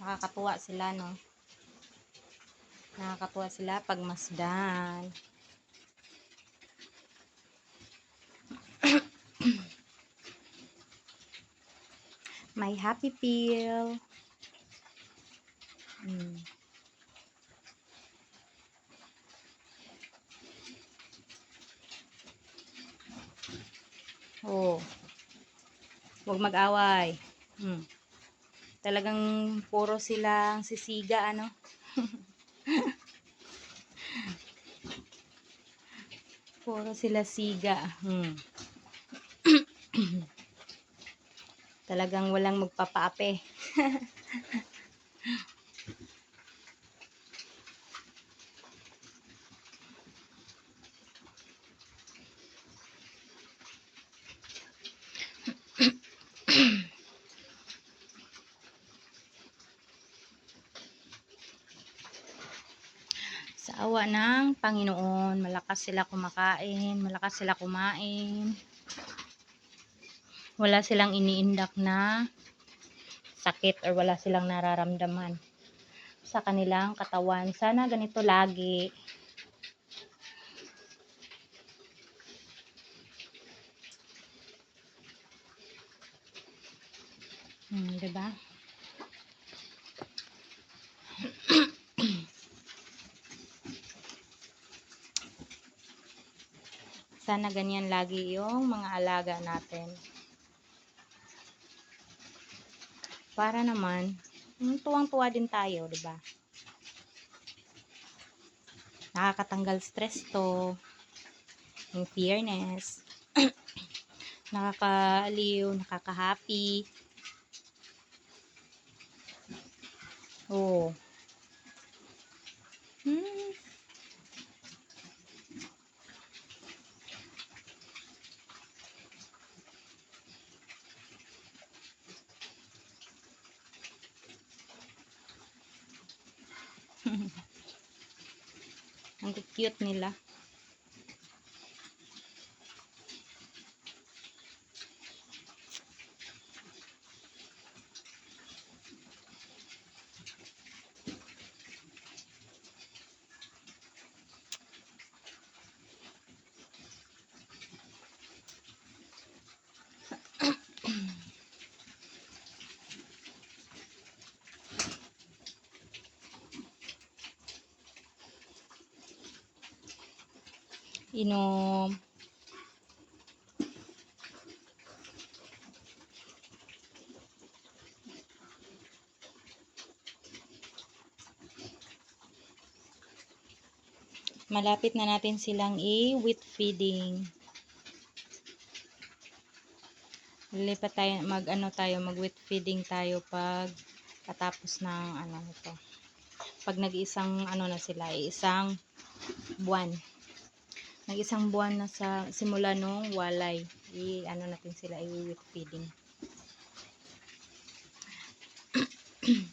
Nakakatuwa sila, no? Nakakatuwa sila pag masdan. My happy pill. Mm. Oh. Huwag mag-away. Hmm. Talagang puro silang sisiga, ano? puro sila siga. Hmm. Talagang walang magpapaape. Sa awa ng Panginoon, malakas sila kumakain, malakas sila kumain. Wala silang iniindak na sakit or wala silang nararamdaman sa kanilang katawan. Sana ganito lagi. Hmm, 'di Sana ganyan lagi yung mga alaga natin. Para naman, mm, tuwang-tuwa din tayo, 'di ba? Nakakatanggal stress to. Yung fairness. Nakakaaliw, nakaka-happy. Oo. Hmm. Ang cute nila. Inom. Malapit na natin silang i-wheat feeding. Lilipat tayo, mag ano tayo, mag wheat feeding tayo pag katapos ng ano ito. Pag nag-isang ano na sila, isang buwan. Nag-isang buwan na sa simula nung walay. I ano natin sila, i-wheat feeding.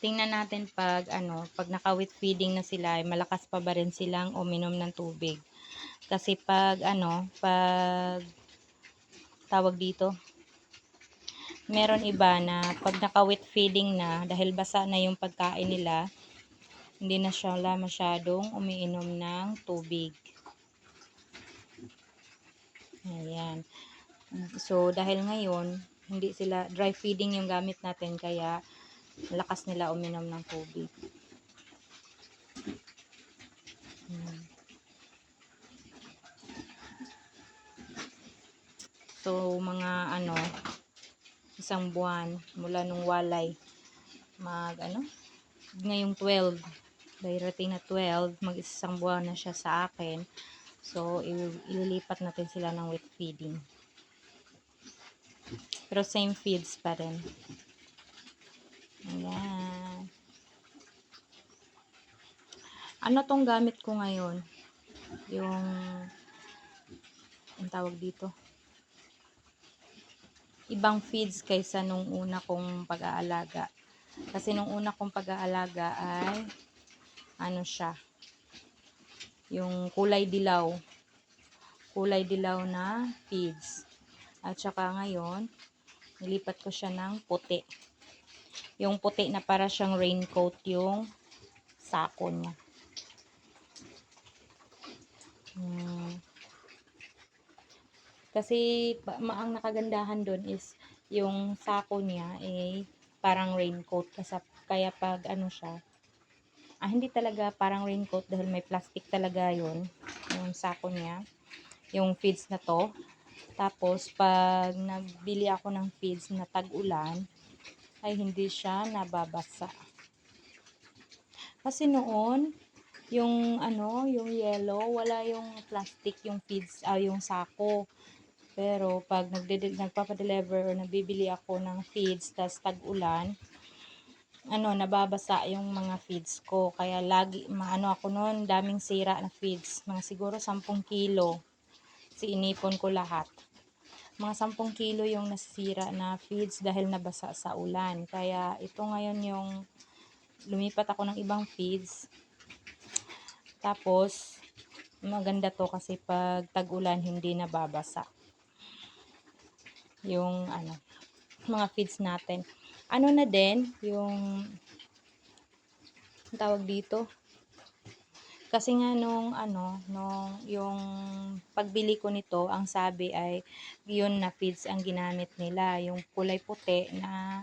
Tingnan natin pag ano, pag naka-wheat feeding na sila, malakas pa ba rin silang uminom ng tubig. Kasi pag ano, pag tawag dito, meron iba na pag naka-wheat feeding na, dahil basa na yung pagkain nila, hindi na siya masyadong umiinom ng tubig. Ayan. So, dahil ngayon, hindi sila, dry feeding yung gamit natin, kaya lakas nila uminom ng tubig. Hmm. So, mga ano, isang buwan mula nung walay, mag ano, ngayong 12, darating na 12, mag isang buwan na siya sa akin. So, il- ililipat natin sila ng wet feeding. Pero same feeds pa rin. Ayan. Ano tong gamit ko ngayon? Yung, ang tawag dito? Ibang feeds kaysa nung una kong pag-aalaga. Kasi nung una kong pag-aalaga ay, ano siya, yung kulay dilaw. Kulay dilaw na feeds. At saka ngayon, nilipat ko siya ng puti. yung puti na para siyang raincoat yung sako niya. Hmm. Kasi ang nakagandahan doon is yung sako niya eh parang raincoat kasi kaya pag ano siya ah hindi talaga parang raincoat dahil may plastic talaga yun yung sako niya yung feeds na to. Tapos pag nagbili ako ng feeds na tag-ulan ay hindi siya nababasa. Kasi noon yung ano yung yellow wala yung plastic yung feeds ah yung sako. Pero pag nagpapa-deliver or nabibili ako ng feeds tas tag-ulan, ano, nababasa yung mga feeds ko. Kaya lagi, maano ako noon, daming sira na feeds. Mga siguro 10 kilo. Si inipon ko lahat. Mga 10 kilo yung nasira na feeds dahil nabasa sa ulan. Kaya ito ngayon yung lumipat ako ng ibang feeds. Tapos, maganda to kasi pag tag-ulan hindi nababasa yung ano, mga feeds natin. Ano na din, yung tawag dito. Kasi nga nung ano, nung yung pagbili ko nito, ang sabi ay yun na feeds ang ginamit nila, yung kulay puti na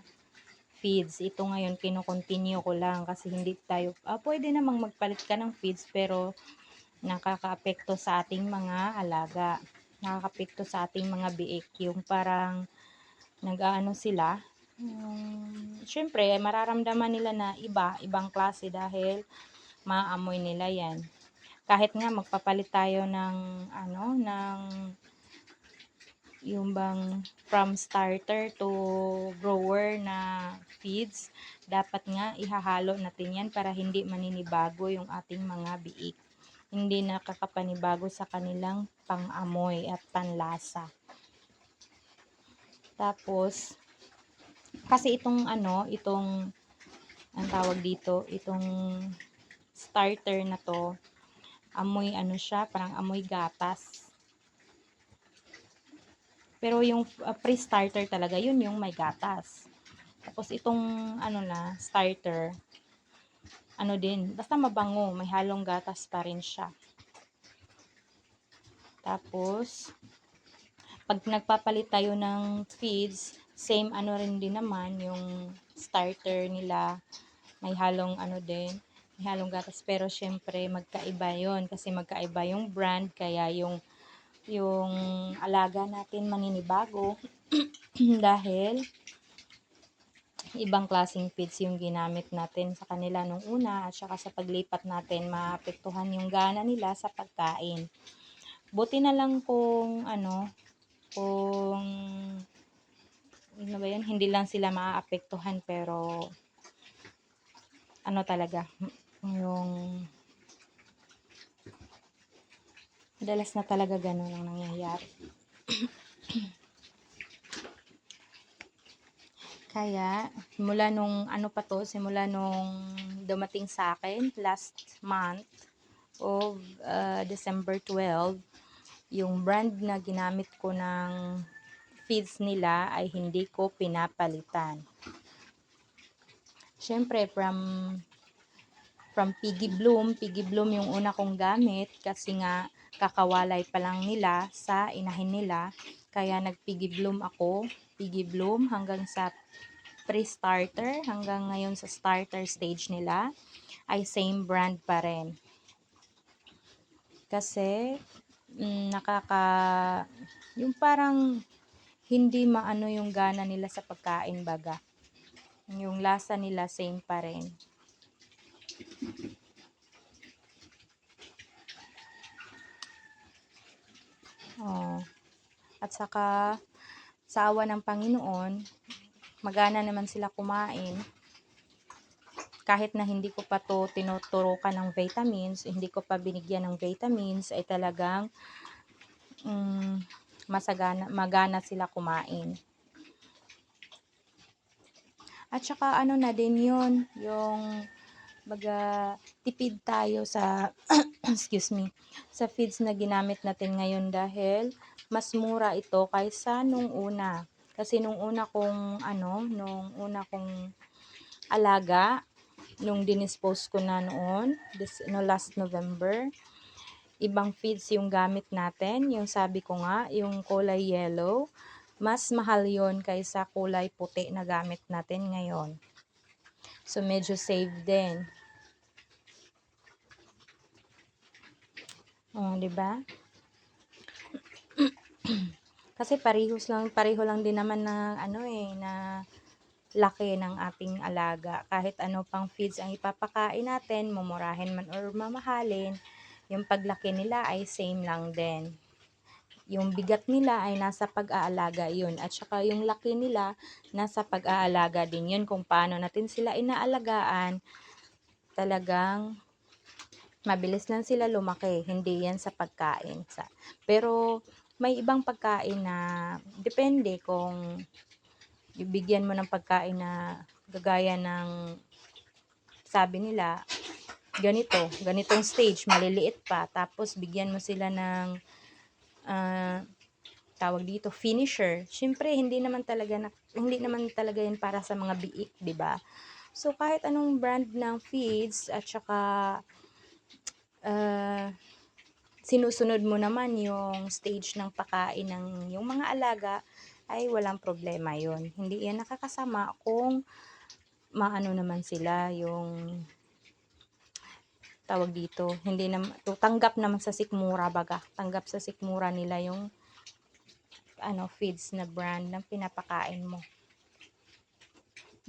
feeds. Ito ngayon kino-continue ko lang kasi hindi tayo ah, pwede namang magpalit ka ng feeds pero nakakaapekto sa ating mga alaga nakakapekto sa ating mga biik. Yung parang nag-aano sila, um, syempre, mararamdaman nila na iba, ibang klase dahil maamoy nila yan. Kahit nga magpapalit tayo ng ano, ng yung bang from starter to grower na feeds, dapat nga ihahalo natin yan para hindi maninibago yung ating mga biik hindi nakakapanibago sa kanilang pang-amoy at panlasa. Tapos, kasi itong ano, itong, ang tawag dito, itong starter na to, amoy ano siya, parang amoy gatas. Pero yung uh, pre-starter talaga, yun yung may gatas. Tapos itong ano na, starter, ano din, basta mabango, may halong gatas pa rin siya. Tapos, pag nagpapalit tayo ng feeds, same ano rin din naman, yung starter nila, may halong ano din, may halong gatas, pero syempre magkaiba yon kasi magkaiba yung brand, kaya yung yung alaga natin maninibago dahil ibang klaseng feeds yung ginamit natin sa kanila nung una at saka sa paglipat natin maapektuhan yung gana nila sa pagkain. Buti na lang kung ano, kung ano ba yan, hindi lang sila maaapektuhan pero ano talaga, yung madalas na talaga ganun ang nangyayari. Kaya, simula nung ano pa to, simula nung dumating sa akin last month of uh, December 12, yung brand na ginamit ko ng feeds nila ay hindi ko pinapalitan. Siyempre, from from Piggy Bloom, Piggy Bloom yung una kong gamit kasi nga kakawalay pa lang nila sa inahin nila. Kaya nag-Piggy Bloom ako, Piggy Bloom hanggang sa pre-starter hanggang ngayon sa starter stage nila ay same brand pa rin. Kasi mm, nakaka yung parang hindi maano yung gana nila sa pagkain baga. Yung lasa nila same pa rin. Oh. At saka sa awa ng Panginoon, magana naman sila kumain. Kahit na hindi ko pa to tinuturukan ng vitamins, hindi ko pa binigyan ng vitamins, ay talagang um, masagana, magana sila kumain. At saka ano na din yun, yung baga tipid tayo sa excuse me, sa feeds na ginamit natin ngayon dahil mas mura ito kaysa nung una. Kasi nung una kong ano, nung una kong alaga nung dinispose ko na noon, this, no, last November. Ibang feeds yung gamit natin. Yung sabi ko nga, yung kulay yellow, mas mahal yon kaysa kulay puti na gamit natin ngayon. So, medyo save din. Oh, 'di ba? Kasi parehos lang, pareho lang din naman na ano eh, na laki ng ating alaga. Kahit ano pang feeds ang ipapakain natin, mumurahin man or mamahalin, yung paglaki nila ay same lang din. Yung bigat nila ay nasa pag-aalaga yun. At saka yung laki nila, nasa pag-aalaga din yun. Kung paano natin sila inaalagaan, talagang mabilis lang sila lumaki. Hindi yan sa pagkain. Sa, pero may ibang pagkain na depende kung ibigyan mo ng pagkain na gagaya ng sabi nila ganito, ganitong stage, maliliit pa, tapos bigyan mo sila ng ah, tawag dito finisher. Syempre hindi naman talaga na, hindi naman talaga yan para sa mga biik, 'di ba? So kahit anong brand ng feeds at saka ah, sinusunod mo naman yung stage ng pakain ng yung mga alaga, ay walang problema yon Hindi yan nakakasama kung maano naman sila yung tawag dito, hindi naman, tanggap naman sa sikmura baga, tanggap sa sikmura nila yung ano, feeds na brand ng pinapakain mo.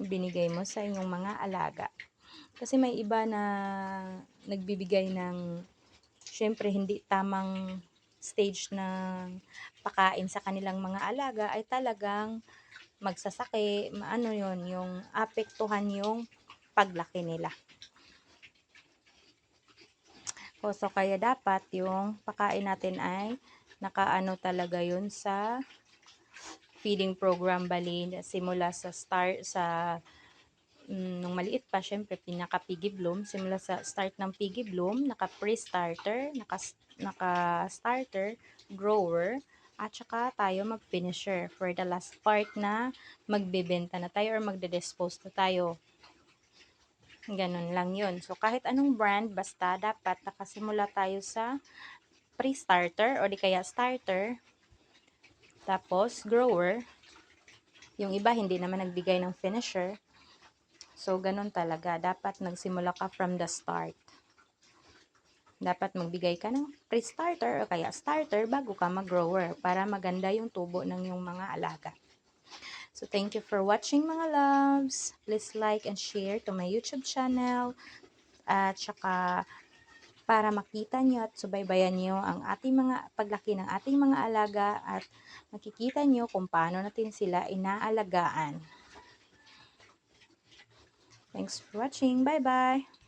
Binigay mo sa inyong mga alaga. Kasi may iba na nagbibigay ng syempre hindi tamang stage ng pakain sa kanilang mga alaga ay talagang magsasaki, ano yon yung apektuhan yung paglaki nila. O, so kaya dapat yung pakain natin ay nakaano talaga yun sa feeding program. Bali simula sa start sa mm, nung maliit pa syempre pinaka piggy bloom. Simula sa start ng piggy bloom naka pre-starter naka naka starter grower at saka tayo mag finisher for the last part na magbebenta na tayo or magde-dispose na tayo Ganun lang yun. So, kahit anong brand, basta dapat nakasimula tayo sa pre-starter o di kaya starter. Tapos, grower. Yung iba, hindi naman nagbigay ng finisher. So, ganun talaga. Dapat nagsimula ka from the start. Dapat magbigay ka ng pre-starter o kaya starter bago ka mag-grower para maganda yung tubo ng yung mga alaga. So, thank you for watching mga loves. Please like and share to my YouTube channel. At saka, para makita nyo at subaybayan nyo ang ating mga paglaki ng ating mga alaga at makikita nyo kung paano natin sila inaalagaan. Thanks for watching. Bye-bye!